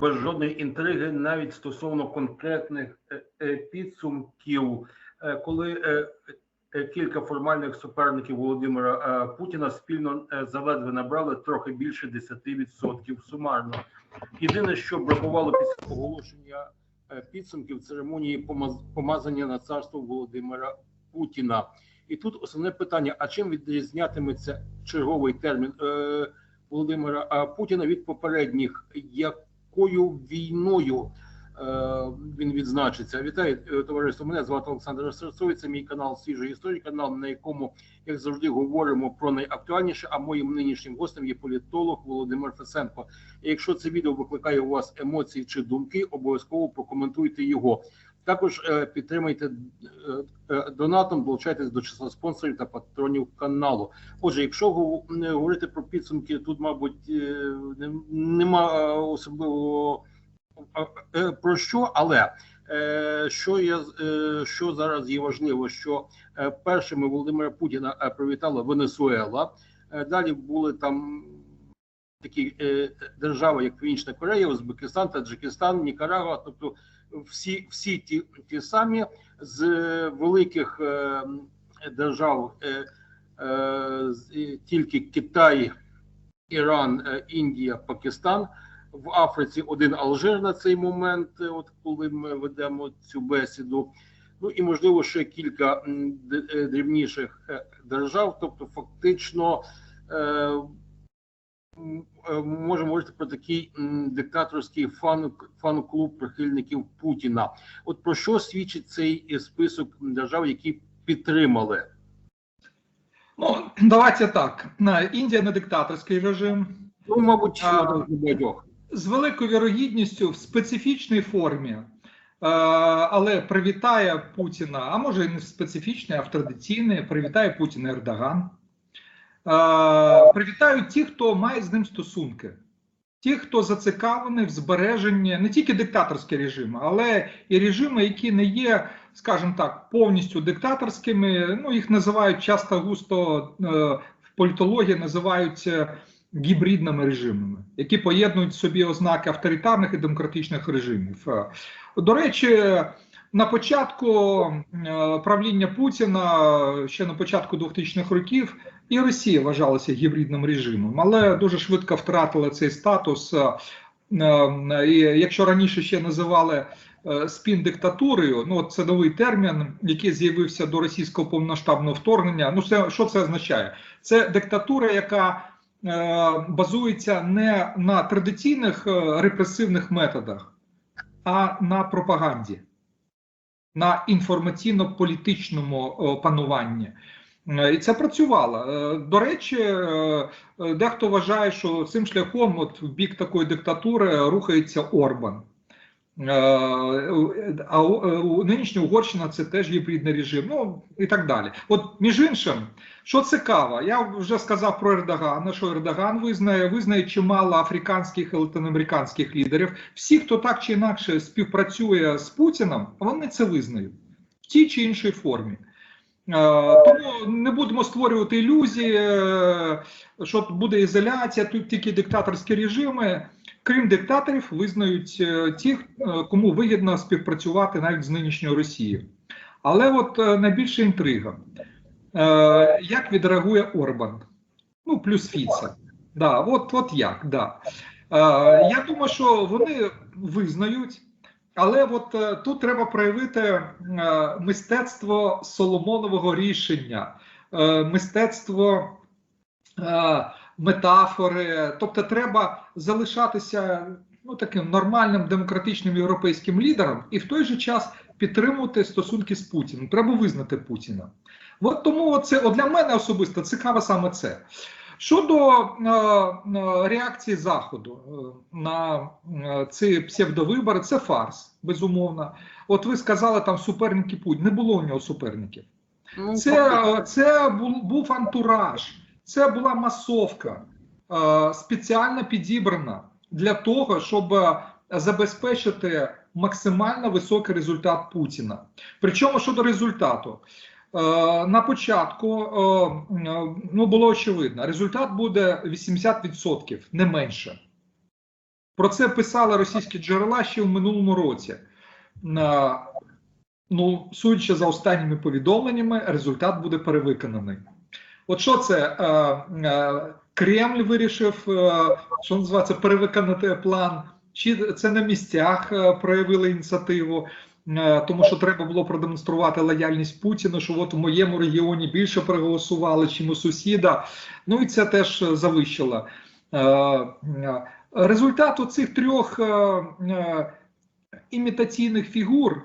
без жодної інтриги, навіть стосовно конкретних е, е, підсумків, Е, коли кілька формальних суперників Володимира Путіна спільно заледве набрали трохи більше 10% сумарно. Єдине, що бракувало після оголошення підсумків церемонії помаз- помазання на царство Володимира Путіна. І тут основне питання: а чим відрізнятиметься черговий термін е, Володимира Путіна від попередніх? Якою війною е, він відзначиться? Вітаю, е, товариство. Мене звати Олександр Серцовий. Це мій канал Свіжої історій. канал, на якому, як завжди, говоримо про найактуальніше. А моїм нинішнім гостем є політолог Володимир Фесенко. І якщо це відео викликає у вас емоції чи думки, обов'язково прокоментуйте його. Також е, підтримайте е, е, донатом, долучайтесь до числа спонсорів та патронів каналу. Отже, якщо говорити про підсумки, тут, мабуть, нема особливого про що, але що я що зараз є важливо, що першими Володимира Путіна привітала Венесуела. Далі були там такі держави, як Північна Корея, Узбекистан, Таджикистан, Нікарагуа, тобто всі, всі ті, ті самі з великих е, держав е, е, тільки Китай, Іран, е, Індія, Пакистан. В Африці один Алжир на цей момент, е, от коли ми ведемо цю бесіду. Ну і можливо ще кілька е, дрібніших е, держав. Тобто, фактично е, е, можемо говорити про такий диктаторський фан, фан-клуб прихильників Путіна. От про що свідчить цей список держав, які підтримали? Ну, давайте так. Індія не диктаторський режим. Ну, мабуть, А, з великою вірогідністю в специфічній формі, е, але привітає Путіна, а може і не в специфічній, а в традиційній, привітає Путіна Ердоган. Привітають ті, хто має з ним стосунки. Ті, хто зацікавлений в збереженні не тільки диктаторські режими, але і режими, які не є, скажімо так, повністю диктаторськими. Ну, їх називають часто густо е, в політології називають е, гібридними режимами, які поєднують в собі ознаки авторитарних і демократичних режимів. Е, До речі, на початку е, правління Путіна, ще на початку 2000-х років, і Росія вважалася гібридним режимом, але дуже швидко втратила цей статус. Е, е, І якщо раніше ще називали спін диктатурою, ну це новий термін, який з'явився до російського повноштабного вторгнення. Ну, це що це означає? Це диктатура, яка базується не на традиційних репресивних методах, а на пропаганді, на інформаційно-політичному е, пануванні. Е, І це працювало. Е, До речі, дехто вважає, що цим шляхом, от в бік такої диктатури, рухається Орбан. Е, А нинішня Угорщина це теж гібридний режим, ну і так далі. От між іншим, що цікаво, я вже сказав про Ердогана, що Ердоган визнає, визнає чимало африканських і латиноамериканських лідерів. Всі, хто так чи інакше співпрацює з Путіним, вони це визнають в тій чи іншій формі. Е, Тому не будемо створювати ілюзії, е, що буде ізоляція, тут тільки диктаторські режими. Крім диктаторів, визнають е, ті, е, кому вигідно співпрацювати навіть з нинішньою Росією. Але от е, найбільша інтрига. Як відреагує Орбан? Ну, плюс Фіца. Да, от, от як, да. Я думаю, що вони визнають, але от тут треба проявити мистецтво Соломонового рішення, мистецтво метафори. Тобто, треба залишатися ну, таким нормальним демократичним європейським лідером і в той же час підтримувати стосунки з Путіним. Треба визнати Путіна. От тому це от для мене особисто цікаво саме це. Щодо е, е, реакції Заходу е, на е, ці псевдовибори, це фарс, безумовно. От ви сказали там суперники Путіна. Не було у нього суперників. Ну, Це, це був, був антураж, це була масовка, е, спеціально підібрана для того, щоб е, забезпечити максимально високий результат Путіна. Причому щодо результату, е, на початку ну, було очевидно, результат буде 80%, не менше. Про це писали російські джерела ще в минулому році. Ну, судячи за останніми повідомленнями, результат буде перевиконаний. От що це? Е, е, Кремль вирішив, е, що називається, перевиконати план, чи це на місцях проявили ініціативу, тому що треба було продемонструвати лояльність Путіну, що от у моєму регіоні більше проголосували, чим у сусіда. Ну і це теж завищило. Результат цих трьох імітаційних фігур.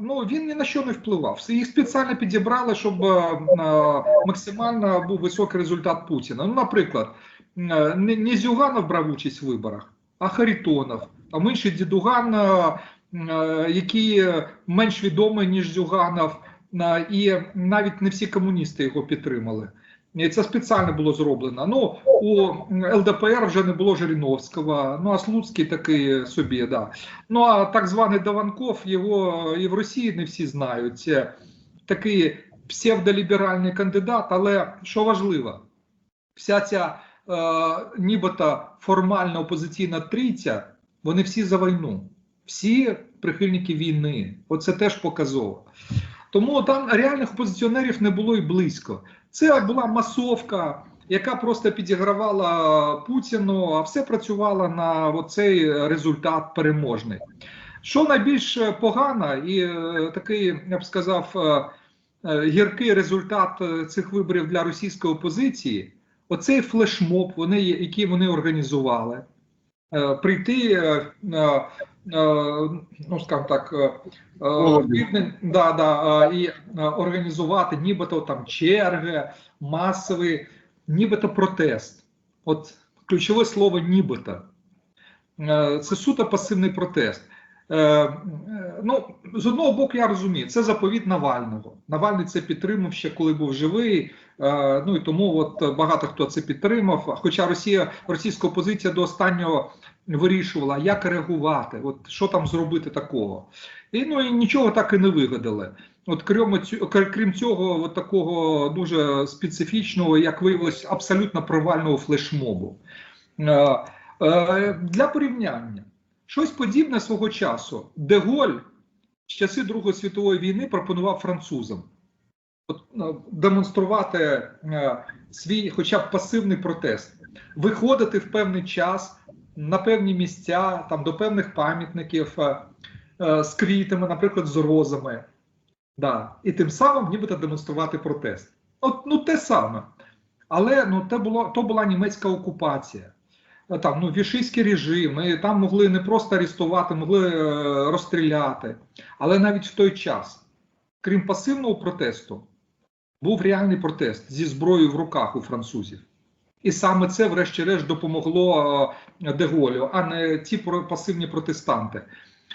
Ну, він ні на що не впливав. Їх спеціально підібрали, щоб е, е, максимально був високий результат Путіна. Ну, наприклад, е, не, Зюганов брав участь в виборах, а Харитонов, а інший Дідуган, який менш відомий, ніж Зюганов, і навіть не всі комуністи його підтримали. Це спеціально було зроблено. Ну, у ЛДПР вже не було Жириновського, ну а Слуцький такий собі, да. Ну а так званий Даванков, його і в Росії не всі знають. Це такий псевдоліберальний кандидат, але що важливо, вся ця е, нібито формальна опозиційна трійця, вони всі за війну, всі прихильники війни. Оце теж показово. Тому там реальних опозиціонерів не було і близько. Це була масовка, яка просто підігравала Путіну, а все працювало на цей результат переможний. Що найбільш погано і е, такий, я б сказав, е, е, гіркий результат цих виборів для російської опозиції, оцей флешмоб, вони, який вони організували, прийти, ну скажімо так, е, е, південь- да, да, е, і е, організувати нібито там черги, масовий, нібито протест. От ключове слово нібито. Е, Це суто пасивний протест. Е, е, Ну, з одного боку, я розумію, це заповіт Навального. Навальний це підтримав ще коли був живий. Е, Ну і тому от багато хто це підтримав. Хоча Росія, російська опозиція до останнього вирішувала, як реагувати, от що там зробити такого. І ну і нічого так і не вигадали. От крім, цю- крім цього, от такого дуже специфічного, як виявилось, абсолютно провального флешмобу. Е, е, Для порівняння, щось подібне свого часу. Деголь з часи Другої світової війни пропонував французам от, е, демонструвати свій, хоча б пасивний протест, виходити в певний час на певні місця, там до певних пам'ятників е, е, з квітами, наприклад, з розами. Да. І тим самим нібито демонструвати протест. От, ну те саме. Але ну, те було, то була німецька окупація. Е, Там ну, вішистський режим, там могли не просто арестувати, могли е, розстріляти. Але навіть в той час, крім пасивного протесту, був реальний протест зі зброєю в руках у французів. І саме це, врешті-решт, допомогло е, Деголю, а не про- пасивні протестанти.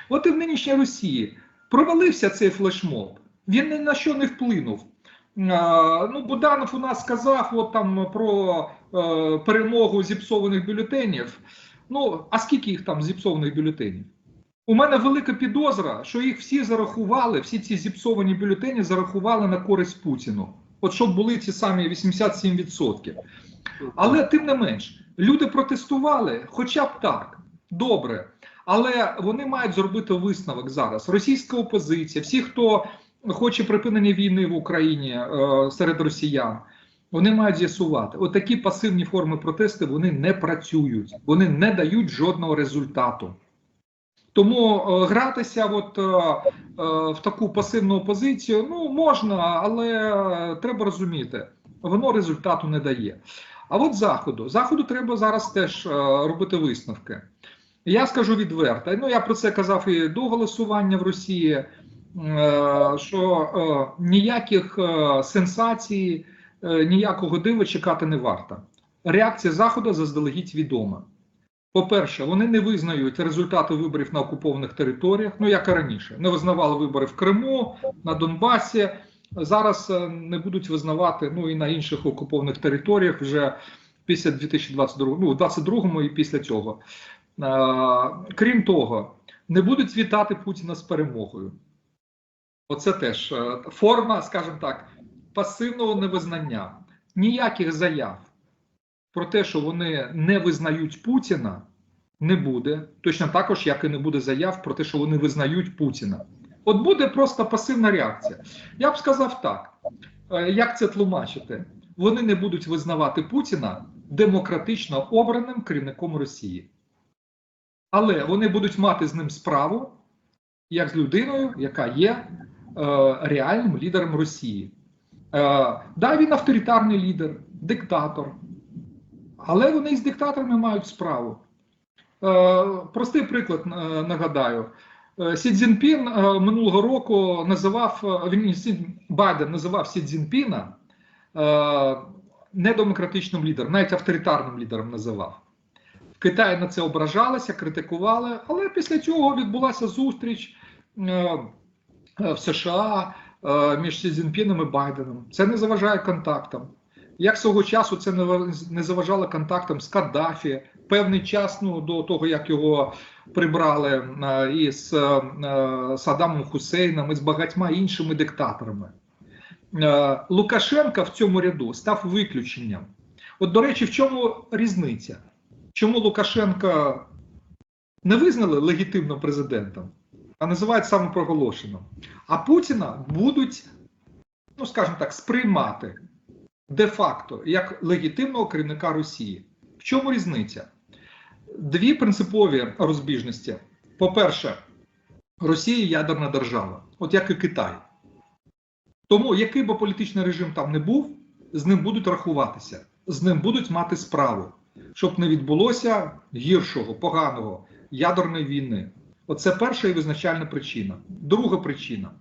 От і в нинішній Росії провалився цей флешмоб. Він ні на що не вплинув. А, ну, Буданов у нас сказав от там про е, перемогу зіпсованих бюлетенів. Ну, а скільки їх там зіпсованих бюлетенів? У мене велика підозра, що їх всі зарахували, всі ці зіпсовані бюлетені зарахували на користь Путіну. От щоб були ці самі 87%. Але тим не менш, люди протестували, хоча б так, добре. Але вони мають зробити висновок зараз. Російська опозиція, всі, хто хоче припинення війни в Україні е, серед росіян, вони мають з'ясувати, от такі пасивні форми протесту вони не працюють, вони не дають жодного результату. Тому е, гратися от, е, е, в таку пасивну опозицію ну можна, але е, треба розуміти, воно результату не дає. А от заходу, заходу треба зараз теж е, робити висновки. Я скажу відверто. Ну я про це казав і до голосування в Росії. е, Що е, ніяких сенсацій, ніякого дива чекати не варто. Реакція Заходу заздалегідь відома. По-перше, вони не визнають результати виборів на окупованих територіях, ну як і раніше, не визнавали вибори в Криму, на Донбасі. Зараз е, не будуть визнавати ну і на інших окупованих територіях вже після 2022, ну, 22-му і після цього. Е, Крім того, не будуть вітати Путіна з перемогою. Оце теж е, форма, скажімо так, пасивного невизнання. Ніяких заяв про те, що вони не визнають Путіна, Не буде. Точно також, як і не буде заяв про те, що вони визнають Путіна. От буде просто пасивна реакція. Я б сказав так: Е, як це тлумачити? Вони не будуть визнавати Путіна демократично обраним керівником Росії. Але вони будуть мати з ним справу як з людиною, яка є е, реальним лідером Росії. Е, да, він авторитарний лідер, диктатор. Але вони із диктаторами мають справу. Е, простий приклад е, нагадаю. Е, Сі Цзіньпін е, минулого року називав е, він Байден називав Сі Цзіньпіна е, недемократичним лідером, навіть авторитарним лідером називав. В Китаї на це ображалися, критикували, але після цього відбулася зустріч в США між Сі Цзіньпіном і Байденом. Це не заважає контактам. Як свого часу це не ва- не заважало контактам з Каддафі, певний час ну, до того, як його прибрали із Саддамом Хусейном і з багатьма іншими диктаторами. Лукашенка в цьому ряду став виключенням. От, до речі, в чому різниця? Чому Лукашенка не визнали легітимним президентом, а називають самопроголошеним? А Путіна будуть, ну скажімо так, сприймати де-факто як легітимного керівника Росії. В чому різниця? Дві принципові розбіжності. По-перше, Росія ядерна держава, от як і Китай. Тому який би політичний режим там не був, з ним будуть рахуватися, з ним будуть мати справу, щоб не відбулося гіршого, поганого ядерної війни. Оце перша і визначальна причина. Друга причина: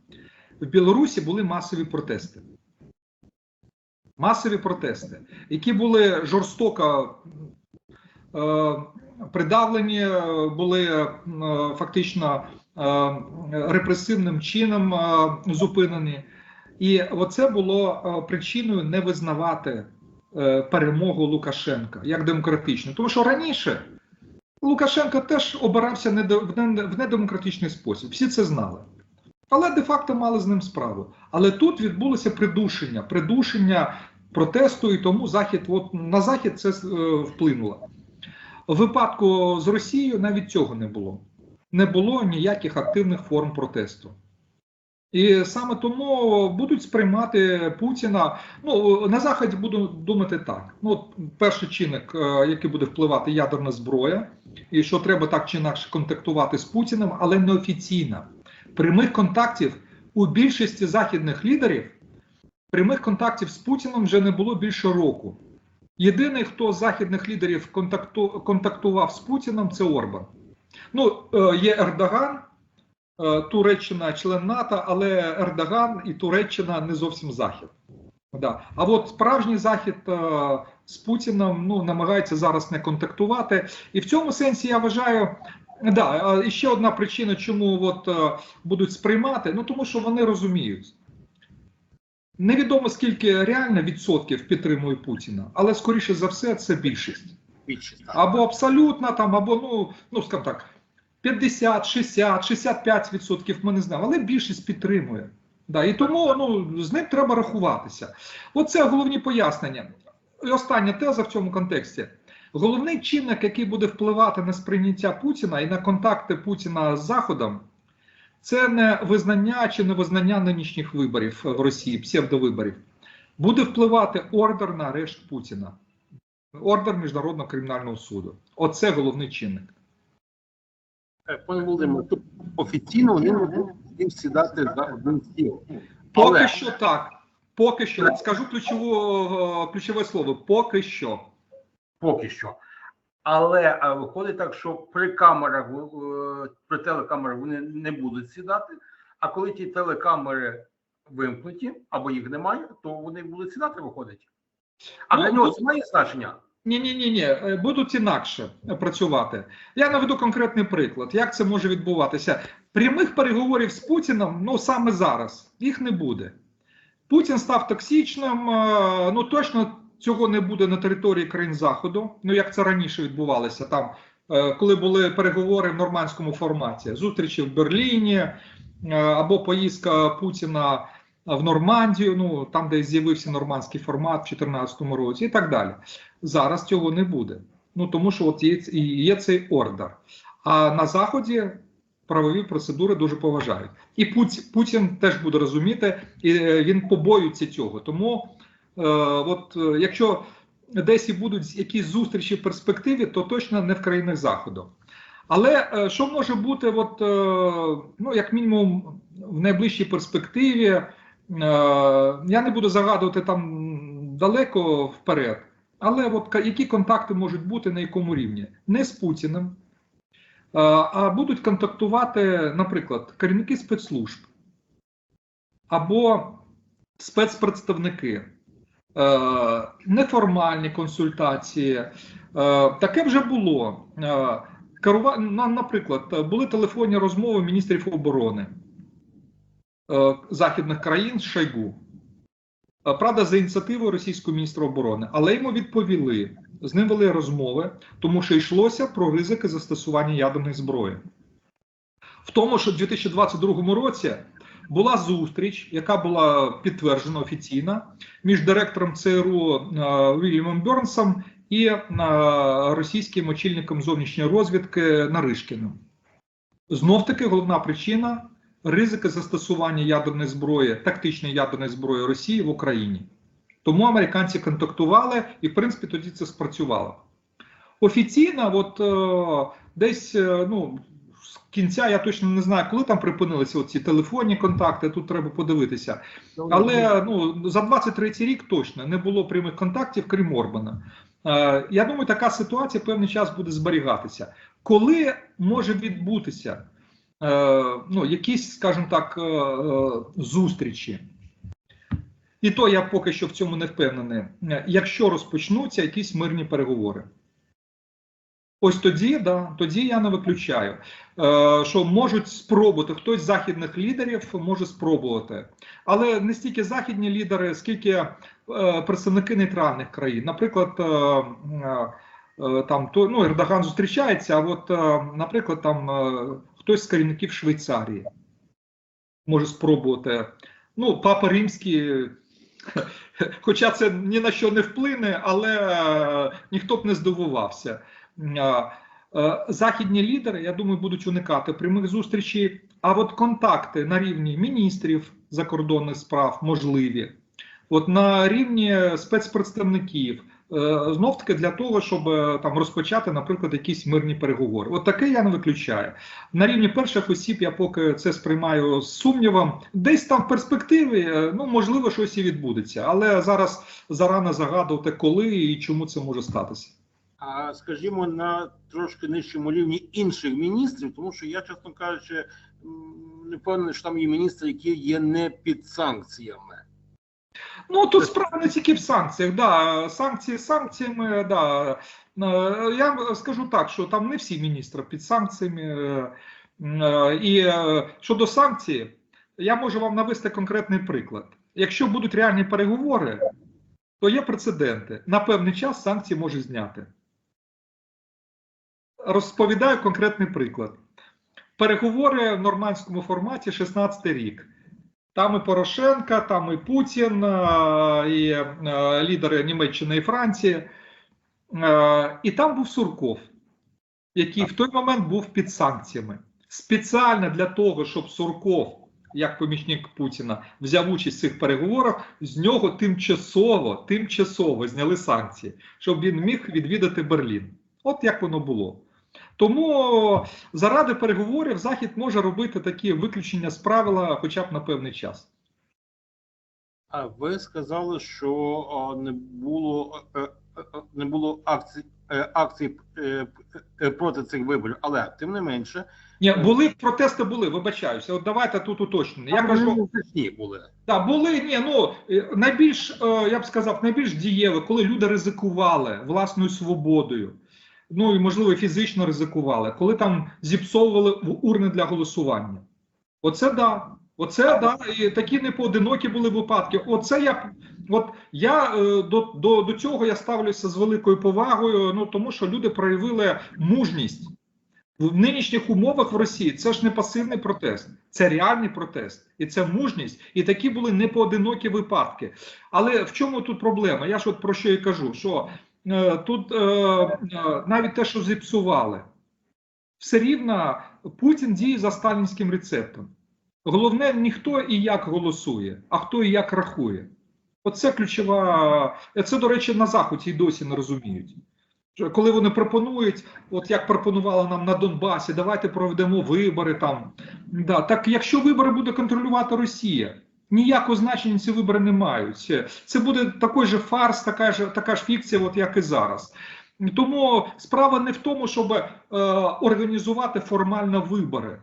в Білорусі були масові протести. Масові протести, які були жорстоко е, придавлені, е, були е, фактично е, репресивним чином е, зупинені. І оце було е, причиною не визнавати е, перемогу Лукашенка як демократичну. Тому що раніше Лукашенко теж обирався в недемократичний спосіб. Всі це знали. Але де-факто мали з ним справу. Але тут відбулося придушення, придушення протесту, і тому захід, от на захід це е, вплинуло. В випадку з Росією навіть цього не було. Не було ніяких активних форм протесту. І саме тому будуть сприймати Путіна. Ну на заході буду думати так. Ну, от перший чинник, е, який буде впливати ядерна зброя, і що треба так чи інакше контактувати з Путіним, але неофіційно. Прямих контактів у більшості західних лідерів, прямих контактів з Путіним вже не було більше року. Єдиний, хто з західних лідерів контакту, контактував з Путіним, це Орбан. Ну, е, є Ердоган, е, Туреччина член НАТО, але Ердоган і Туреччина не зовсім захід. Да. А от справжній захід е, з Путіном ну, намагається зараз не контактувати. І в цьому сенсі я вважаю. Да, і ще одна причина, чому от, е, будуть сприймати, ну тому що вони розуміють. Невідомо скільки реально відсотків підтримує Путіна, але скоріше за все це більшість. Більшість. Або абсолютно там, або ну, ну скажімо так, 50, 60, 65 відсотків ми не знаємо, але більшість підтримує. Да, і тому ну, з ним треба рахуватися. Оце головні пояснення. І остання теза в цьому контексті. Головний чинник, який буде впливати на сприйняття Путіна і на контакти Путіна з Заходом, це не визнання чи не визнання нинішніх виборів в Росії, псевдовиборів. Буде впливати ордер на арешт Путіна, ордер Міжнародного кримінального суду. Оце головний чинник. Пане Володимире, офіційно вони не будуть сідати за один стіл. Поки Але- що так. Поки що скажу ключову, ключове слово. Поки що. Поки що. Але е, виходить так, що при камерах, е, при телекамерах вони не будуть сідати, а коли ті телекамери вимкнуті або їх немає, то вони будуть сідати, виходить. А Ну, для нього це має значення? Ні, ні, ні, ні, будуть інакше е, працювати. Я наведу конкретний приклад. Як це може відбуватися? Прямих переговорів з Путіним, ну саме зараз, їх не буде. Путін став токсичним. е, Ну точно цього не буде на території країн Заходу. Ну як це раніше відбувалося там, е, коли були переговори в нормандському форматі, зустрічі в Берліні е, або поїздка Путіна в Нормандію, ну там, де з'явився нормандський формат в 2014 році, і так далі. Зараз цього не буде. Ну тому що от є, є цей ордер. А на заході правові процедури дуже поважають. І Путін теж буде розуміти, і е, він побоюється цього. Тому, от е, якщо десь і будуть якісь зустрічі в перспективі, то точно не в країнах заходу. Але е, що може бути, от, е, ну, як мінімум, в найближчій перспективі, е, я не буду загадувати там далеко вперед, але от, які контакти можуть бути на якому рівні? Не з Путіним, е, а будуть контактувати, наприклад, керівники спецслужб або спецпредставники, е, неформальні консультації. Е, Таке вже було. Е. Наприклад, були телефонні розмови міністрів оборони е, західних країн Шойгу. Е, Правда, за ініціативою російського міністра оборони, але йому відповіли, з ним вели розмови, тому що йшлося про ризики застосування ядерної зброї. В тому, що в 2022 році була зустріч, яка була підтверджена офіційно між директором ЦРУ е, Вільямом Бернсом і е, російським очільником зовнішньої розвідки Наришкіним. Знов таки головна причина ризики застосування ядерної зброї, тактичної ядерної зброї Росії в Україні. Тому американці контактували, і в принципі тоді це спрацювало. Офіційно, от е, десь е, ну, кінця я точно не знаю, коли там припинилися ці телефонні контакти. Тут треба подивитися. Але ну за 23 рік точно не було прямих контактів, крім Орбана. Е, я думаю, така ситуація певний час буде зберігатися. Коли може відбутися е, ну, якісь, скажімо так, е, е, зустрічі? І то я поки що в цьому не впевнений. Е, Якщо розпочнуться якісь мирні переговори. Ось тоді, да, тоді я не виключаю, е, що можуть спробувати хтось з західних лідерів може спробувати, але не стільки західні лідери, скільки е, представники нейтральних країн. Наприклад, е, там ну Ердоган зустрічається. А от, наприклад, там хтось з керівників Швейцарії може спробувати. Ну, папа римський. Хоча це ні на що не вплине, але ніхто б не здивувався. Е, е, Західні лідери, я думаю, будуть уникати прямих зустрічей. А от контакти на рівні міністрів закордонних справ можливі. От на рівні спецпредставників, знов таки для того, щоб е, там розпочати, наприклад, якісь мирні переговори. От таке я не виключаю. На рівні перших осіб я поки це сприймаю з сумнівом. Десь там в перспективі, е, ну можливо, щось і відбудеться, але зараз зарано загадувати, коли і чому це може статися. А скажімо, на трошки нижчому рівні інших міністрів, тому що я, чесно кажучи, не впевнений, що там є міністри, які є не під санкціями. Ну тут справа не тільки в санкціях. Да, санкції санкціями, да. Е, Я скажу так, що там не всі міністри під санкціями. е, е, І щодо санкцій, я можу вам навести конкретний приклад. Якщо будуть реальні переговори, то є прецеденти. На певний час санкції можуть зняти. Розповідаю конкретний приклад. Переговори в нормандському форматі 16 рік. Там і Порошенка, там і Путін, е, і е, лідери Німеччини і Франції. Е, І там був Сурков, який в той момент був під санкціями. Спеціально для того, щоб Сурков, як помічник Путіна, взяв участь в цих переговорах, з нього тимчасово, тимчасово зняли санкції, щоб він міг відвідати Берлін. От як воно було. Тому заради переговорів Захід може робити такі виключення з правила хоча б на певний час. А ви сказали, що не було е, е, е, не було акцій акцій проти цих виборів, але тим не менше, Ні, були протести, були, вибачаюся. От давайте тут уточнення. Я там кажу, вони були. Так, були ні, ну найбільш я б сказав, найбільш дієве, коли люди ризикували власною свободою, ну і можливо фізично ризикували, коли там зіпсовували в урни для голосування. Оце да. Оце да, і такі непоодинокі були випадки. Оце я от я е, до, до, до цього я ставлюся з великою повагою. Ну тому що люди проявили мужність в нинішніх умовах в Росії. Це ж не пасивний протест, це реальний протест, і це мужність. І такі були непоодинокі випадки. Але в чому тут проблема? Я ж от про що і кажу: що тут е, е, навіть те, що зіпсували, все рівно Путін діє за сталінським рецептом. Головне не хто і як голосує, а хто і як рахує. Оце ключова. Це, до речі, на Заході й досі не розуміють. Коли вони пропонують, от як пропонували нам на Донбасі, давайте проведемо вибори там. Да, так якщо вибори буде контролювати Росія, ніякого значення ці вибори не мають. Це, буде такий же фарс, така ж, така ж фікція, от як і зараз. Тому справа не в тому, щоб е, організувати формально вибори,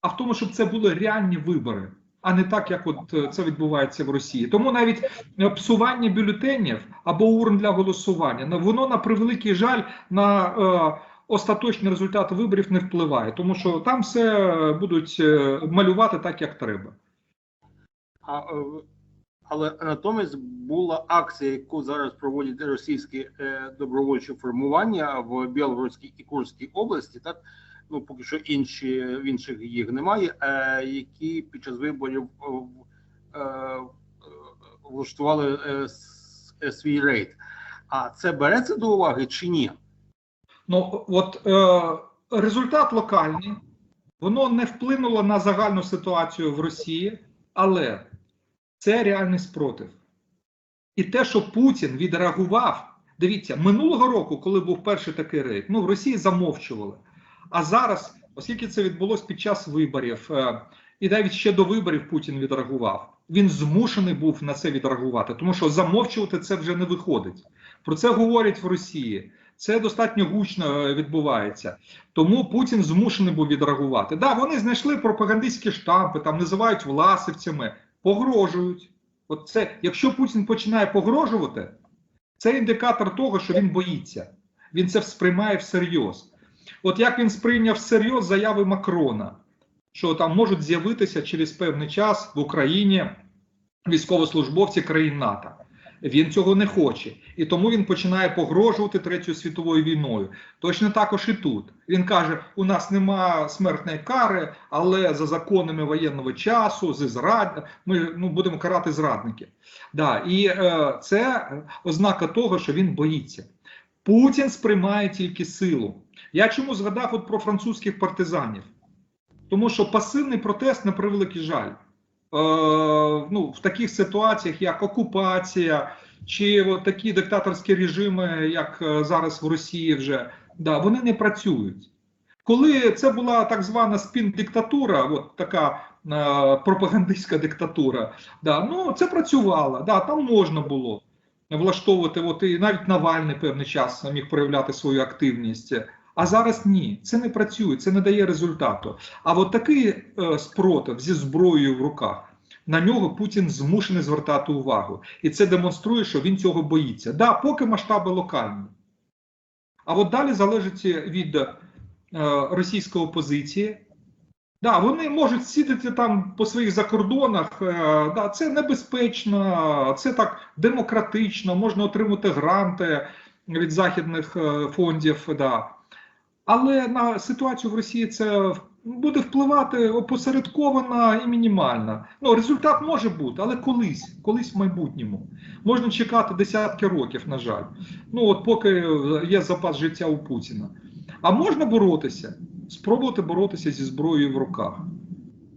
а в тому, щоб це були реальні вибори, а не так, як от е, це відбувається в Росії. Тому навіть е, псування бюлетенів або урн для голосування, воно на превеликий жаль на е, остаточний результат виборів не впливає, тому що там все е, будуть малювати так, як треба. А, е, але натомість була акція, яку зараз проводять російські е, добровольчі формування в Білгородській і Курській області, так ну поки що інші в інших їх немає, е, які під час виборів е, е, влаштували е, е, свій рейд. А це береться до уваги чи ні? Ну от е, результат локальний, воно не вплинуло на загальну ситуацію в Росії, але це реальний спротив. І те, що Путін відреагував, дивіться, минулого року, коли був перший такий рейд, ну в Росії замовчували. А зараз, оскільки це відбулося під час виборів, е, і навіть ще до виборів Путін відреагував, він змушений був на це відреагувати, тому що замовчувати це вже не виходить. Про це говорять в Росії. Це достатньо гучно е, відбувається. Тому Путін змушений був відреагувати. Да, вони знайшли пропагандистські штампи, там називають власівцями, погрожують. От це, якщо Путін починає погрожувати, це індикатор того, що він боїться. Він це сприймає всерйоз. От як він сприйняв всерйоз заяви Макрона, що там можуть з'явитися через певний час в Україні військовослужбовці країн НАТО. Він цього не хоче, і тому він починає погрожувати третьою світовою війною. Точно також і тут. Він каже: у нас нема смертної кари, але за законами воєнного часу, зі зрад... ми ну, будемо карати зрадників. Да, і е, це ознака того, що він боїться. Путін сприймає тільки силу. Я чому згадав от про французьких партизанів? Тому що пасивний протест на превеликий жаль. Е, ну, в таких ситуаціях, як окупація, чи такі диктаторські режими, як е, зараз в Росії, вже да, вони не працюють. Коли це була так звана спін-диктатура, от така е, пропагандистська диктатура, да, ну це працювало, да, там можна було влаштовувати, от і навіть Навальний певний час міг проявляти свою активність. А зараз ні, це не працює, це не дає результату. А от такий е, спротив зі зброєю в руках. На нього Путін змушений звертати увагу, і це демонструє, що він цього боїться. Да, поки масштаби локальні. А от далі залежить від е, російської опозиції. Да, вони можуть сидіти там по своїх закордонах. Е, да, це небезпечно, це так демократично, можна отримати гранти від західних е, фондів. Да. Але на ситуацію в Росії це буде впливати опосередковано і мінімально. Ну, результат може бути, але колись, колись в майбутньому. Можна чекати десятки років, на жаль. Ну, от поки є запас життя у Путіна. А можна боротися, спробувати боротися зі зброєю в руках.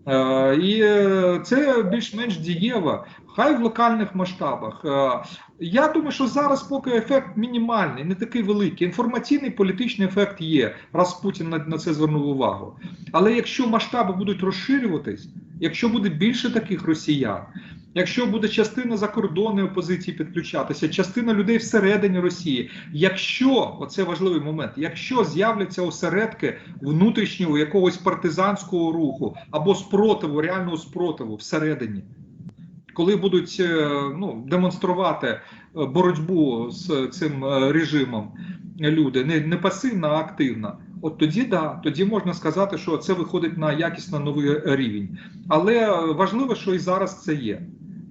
Е, і е, це більш-менш дієво, хай в локальних масштабах. Е, я думаю, що зараз поки ефект мінімальний, не такий великий. Інформаційний політичний ефект є, раз Путін на, на це звернув увагу. Але якщо масштаби будуть розширюватись, якщо буде більше таких росіян, якщо буде частина закордонної опозиції підключатися, частина людей всередині Росії, якщо оце важливий момент, якщо з'являться осередки внутрішнього якогось партизанського руху або спротиву, реального спротиву всередині коли будуть е, ну, демонструвати е, боротьбу з цим е, режимом люди, не, не пасивно, а активно, от тоді да, тоді можна сказати, що це виходить на якісно новий рівень. Але важливо, що і зараз це є.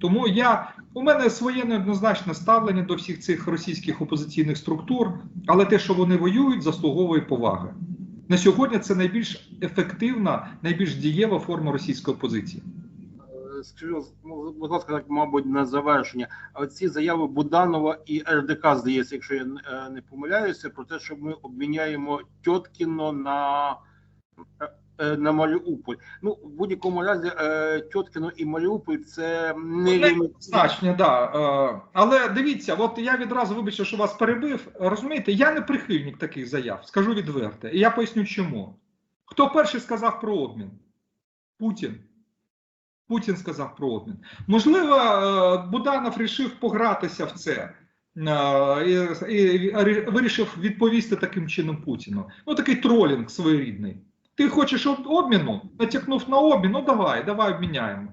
Тому я у мене своє неоднозначне ставлення до всіх цих російських опозиційних структур, але те, що вони воюють, заслуговує поваги. На сьогодні це найбільш ефективна, найбільш дієва форма російської опозиції. скажу, ну, будь ласка, так, мабуть, на завершення. А ці заяви Буданова і РДК, здається, якщо я е, не помиляюся, про те, що ми обміняємо Тьоткіно на, е, е, на Маріуполь. Ну, в будь-якому разі, е, Тьоткіно і Маріуполь це не Значення, да. Е, Але дивіться, от я відразу вибачте, що вас перебив. Розумієте, я не прихильник таких заяв, скажу відверто. І я поясню чому. Хто перший сказав про обмін? Путін. Путін сказав про обмін. Можливо, е, Буданов рішив погратися в це. е, І, і вирішив відповісти таким чином Путіну. Ну, такий тролінг своєрідний. Ти хочеш обміну? Натякнув на обмін, ну давай, давай обміняємо.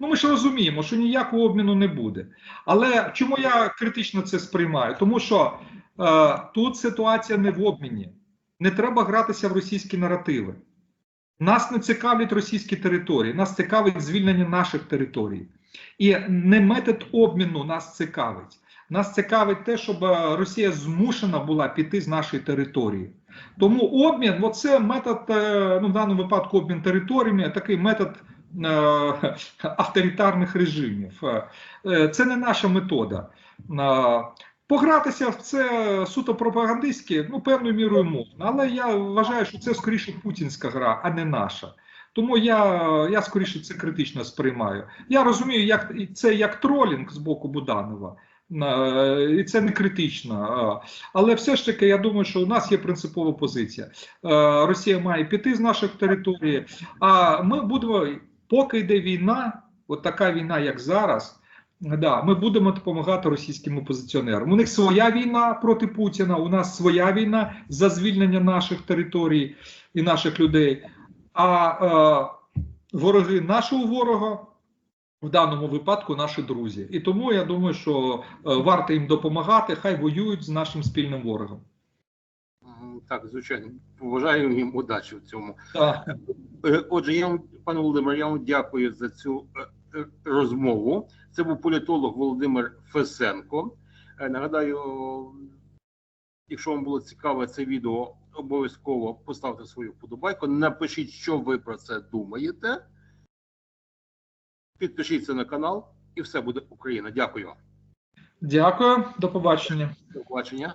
Ну, ми ж розуміємо, що ніякого обміну не буде. Але чому я критично це сприймаю? Тому що е, тут ситуація не в обміні. Не треба гратися в російські наративи. Нас не цікавлять російські території, нас цікавить звільнення наших територій. І не метод обміну нас цікавить. Нас цікавить те, щоб е, Росія змушена була піти з нашої території. Тому обмін, оце метод, е, ну в даному випадку обмін територіями, такий метод е, авторитарних режимів. Е, Це не наша метода. Погратися в це суто пропагандистське, ну певною мірою можна, але я вважаю, що це скоріше путінська гра, а не наша. Тому я, я скоріше це критично сприймаю. Я розумію, як це як тролінг з боку Буданова, і це не критично. Але все ж таки, я думаю, що у нас є принципова позиція. Е, Росія має піти з наших територій, а ми будемо, поки йде війна, от така війна, як зараз. Да, ми будемо допомагати російським опозиціонерам. У них своя війна проти Путіна, у нас своя війна за звільнення наших територій і наших людей. А е, вороги нашого ворога в даному випадку наші друзі. І тому я думаю, що е, варто їм допомагати, хай воюють з нашим спільним ворогом. Так, звичайно, побажаю їм удачі в цьому. Так. Е, Отже, я вам, пане Володимире, я вам дякую за цю е, розмову. Це був політолог Володимир Фесенко. Нагадаю, якщо вам було цікаве це відео, обов'язково поставте свою вподобайку. Напишіть, що ви про це думаєте. Підпишіться на канал, і все буде Україна. Дякую. Дякую, до побачення. До побачення.